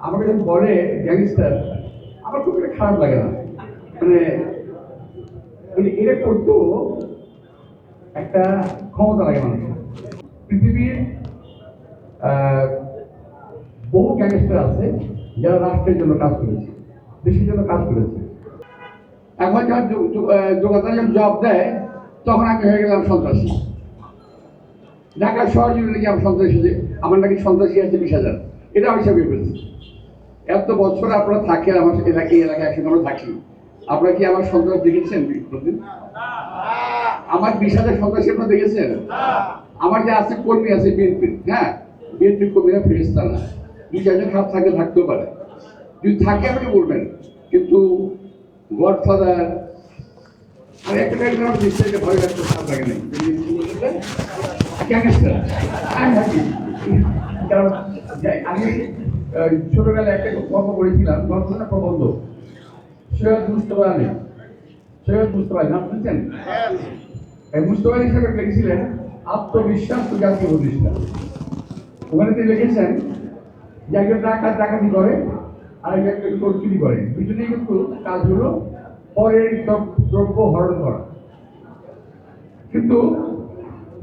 আমাকে যখন বলে গ্যাংস্টার আমার খুব একটা খারাপ লাগে না। মানে মানে এরা করতো একটা ক্ষমতা লাগে মানুষের। পৃথিবীর বহু গ্যাংস্টার আছে যারা রাষ্ট্রের জন্য কাজ করেছে দেশের জন্য কাজ করেছে। এখন যখন যো- যো- আহ, যোগ্যতা যখন জব দেয় তখন আমি হয়ে গেলাম সন্ত্রাসী। ঢাকা শহর জুড়ে নাকি আমার সন্ত্রাসী আমার নাকি সন্ত্রাসী আছে বিশ হাজার। এটা আমি হিসাবে করেছি এত বছর আপনারা থাকেন আমার এলাকায় এলাকায় আমরা থাকি আপনারা কি আমার সন্ত্রাস দেখেছেন আমার বিশ হাজার সন্ত্রাসী আপনারা দেখেছেন আমার যে আছে কর্মী আছে বিএনপি হ্যাঁ বিএনপি কর্মীরা ফেরেস্তা না দুই চারজন খারাপ থাকলে থাকতেও পারে যদি থাকে আপনি বলবেন কিন্তু গডফাদার ভয় নাই আমি ছোটবেলায় একটা গল্প পড়েছিলাম গল্পটা প্রবন্ধ। সৈয়দ মুস্তফা আলী। সৈয়দ মুস্তফা নাম শুনছেন? এই মুস্তফা আলী সাহেব লিখেছিলেন, আত্মবিশ্বাস তো জাতীয় প্রতিষ্ঠা ওখানে তিনি লিখেছেন যে একজন ডাকাত ডাকাতি করে, আর একজন চোর করে। দুজনেই কিন্তু কাজ হলো পরের দ্রব- দ্রব্য হরণ করা। কিন্তু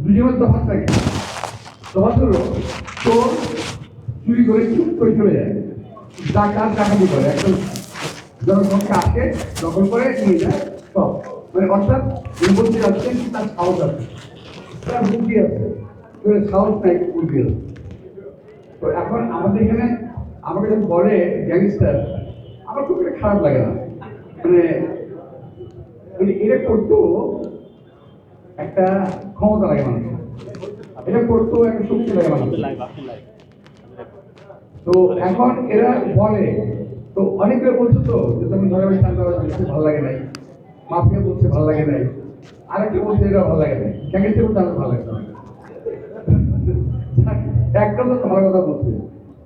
দুজনের তফাৎ থাকে। তফাৎ হলো চোর চুরি করে চুপ করে চলে যায়। ডাকাত করে একজন জনসংখ্যা আসে দখল করে নিয়ে যায়। সব। মানে অর্থাৎ বলতে যাচ্ছেন তার সাহস আছে। তার বুদ্ধি আছে। সাহস নাই, বুদ্ধি আছে। তো এখন আমাদের এখানে, আমাকে যখন বলে গ্যাংস্টার আমার খুব একটা খারাপ লাগে না। মানে মানে এরা করতো একটা ক্ষমতা লাগে মানুষের। এটা করতো একটা শক্তি লাগে মানুষের। তো এখন এরা বলে, তো অনেকে বলছে তো, যে তুমি ধরে শান্ত বলছে ভালো লাগে নাই। মাফিয়া বলছে ভালো লাগে নাই। আরেকটা বলছে এটা ভালো লাগে নাই। গ্যাংস্টার বলতে আমার ভালো লাগে না একদম ভালো কথা বলছে।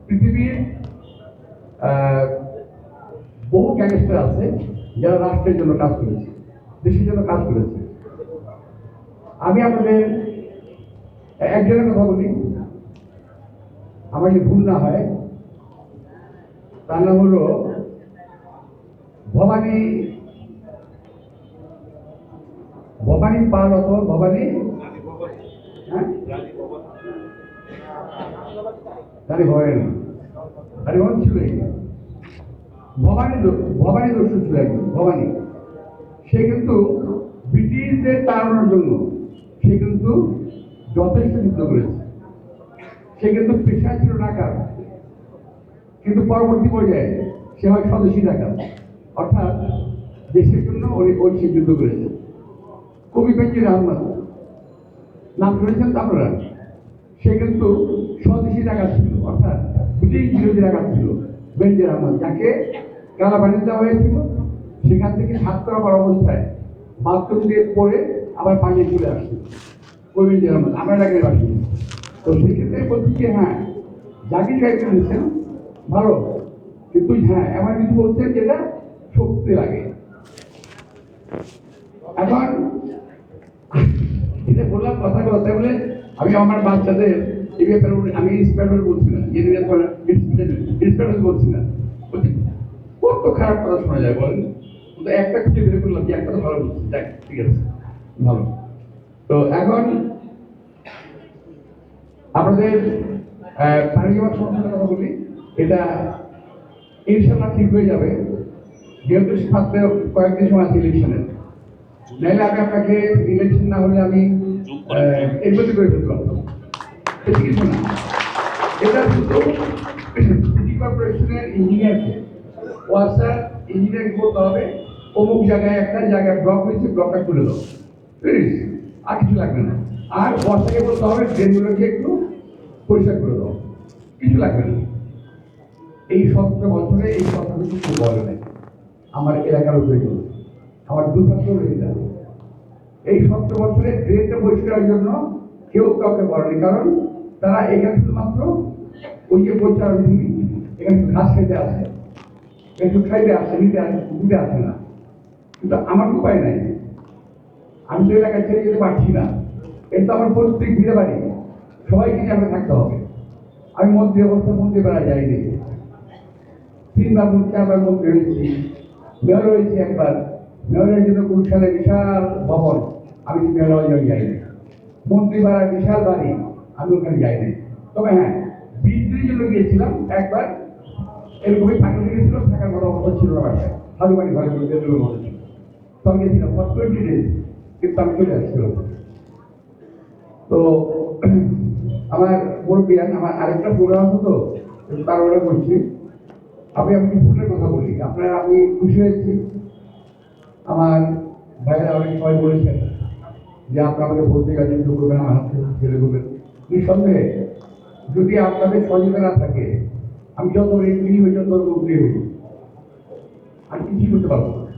পৃথিবীর বহু গ্যাংস্টার আছে, যারা রাষ্ট্রের জন্য কাজ করেছে, দেশের জন্য কাজ করেছে। আমি আপনাদের একজনের কথা বলি। আমার যদি ভুল না হয় তার নাম হলো, ভবানী ভবানী পাল অথবা ভবানী হ্যাঁ? তারি ভয় না। তারি ভয় ছিল। ভবানী ভবানী দস্যু ছিল একজন, ভবানী। সে কিন্তু ব্রিটিশদের তাড়ানোর জন্য, সে কিন্তু যথেষ্ট যুদ্ধ করেছে। সে কিন্তু পেশায় ছিল ডাকাত। কিন্তু পরবর্তী পর্যায়ে সে হয় স্বদেশী ডাকাত অর্থাৎ দেশের জন্য ওই ওই যুদ্ধ করেছে। কবি বেঞ্জির আহমদ নাম শুনেছেন তো আপনারা? সে কিন্তু স্বদেশী ডাকাত ছিল, অর্থাৎ ব্রিটিশ বিরোধী ডাকাত ছিল বেঞ্জির আহমদ যাকে বানিয়ে দেওয়া হয়েছিল। সেখান থেকে ছাত্র আমার অবস্থায় বাথরুম দিয়ে পড়ে আবার পালিয়ে চলে আসছে কবি বেঞ্জির আহমদ আমরা ডাকের বাসি তো সেক্ষেত্রে বলছি যে হ্যাঁ জাকির গাইতে দিচ্ছেন ভালো। কিন্তু হ্যাঁ এমন কিছু বলছেন যেটা শক্তি লাগে। এখন এটা বললাম কথা কথা বলে আমি আমার বাচ্চাদের এই ব্যাপারে আমি ইন্সপেক্টর বলছি না ইন্সপেক্টর বলছি না। কত খারাপ কথা শোনা যায় বলেন একটা বের করলাম যে একটা তো ভালো বলছি। দেখ, ঠিক আছে, ভালো। তো এখন আপনাদের পানি সমস্যার কথা বলি। এটা ইনশাল্লাহ ঠিক হয়ে যাবে। যেহেতু সাথে কয়েকদিন সময় আছে ইলেকশনের নাইলে আমি আপনাকে ইলেকশন না হলে আমি এগুলোতে করে ফেলতে পারতাম বেশি কিছু না? এটা শুধু সিটি কর্পোরেশনের ইঞ্জিনিয়ারকে ওয়াসার ইঞ্জিনিয়ার বলতে হবে, অমুক জায়গায় একটা জায়গায় ব্লক হয়েছে ব্লকটা খুলে দাও? আর কিছু লাগবে না। আর ওয়াসাকে বলতে হবে ড্রেনগুলোকে একটু পরিষ্কার করে দাও। কিছু লাগবে না। এই সতেরো বছরে এই কথা কিছু বলে নাই। আমার এলাকার উপরে আমার দুর্ভাগ্য হয়ে যায়। এই সতেরো বছরে ড্রেনটা পরিষ্কারের জন্য কেউ কাউকে বলেনি কারণ তারা এখানে শুধুমাত্র ওই যে পরিচালন এখানে ঘাস খেতে আসে। একটু খাইতে আসে, নিতে আসে দিতে আসে না। কিন্তু আমার উপায় নাই। আমি তো এলাকায় ছেড়ে যেতে পারছি না। এটা তো আমার প্রত্যেক ভিড়ে বাড়ি সবাইকে নিয়ে আমাকে থাকতে হবে। আমি মন্ত্রী অবস্থা মন্ত্রী বেড়া যাইনি। তিনবার মন্ত্রী চারবার মন্ত্রী হয়েছি। মেয়র হয়েছি একবার। মেয়রের জন্য বিশাল ভবন। আমি মেয়র যাইনি মন্ত্রী ভাড়া বিশাল বাড়ি। আমি ওখানে যাইনি তবে হ্যাঁ বিদ্রির জন্য গিয়েছিলাম একবার। এরকমই থাকতে গেছিল থাকার মতো অবস্থা ছিল না বাসায় হাজু বাড়ি ঘরে তখন গেছিলাম ফর টোয়েন্টি ডেজ কিন্তু আমি চলে আসছিলাম। তো আমার মুরব্বিয়ান আমার আরেকটা প্রোগ্রাম আছে তো একটু তাড়াহুড়া আমি আপনি ফুলের কথা বলি। আপনারা, আমি খুশি হয়েছি। আমার ভাইয়েরা অনেক সবাই বলেছেন যে আপনারা আমাকে বলতে গেছেন যোগ করবেন আমার হাত ছেড়ে দেবেন। নিঃসন্দেহে, যদি আপনাদের সহযোগিতা না থাকে, আমি যত রেট রেগুলি হই যত মন্ত্রী হই আমি কিছুই করতে পারব না।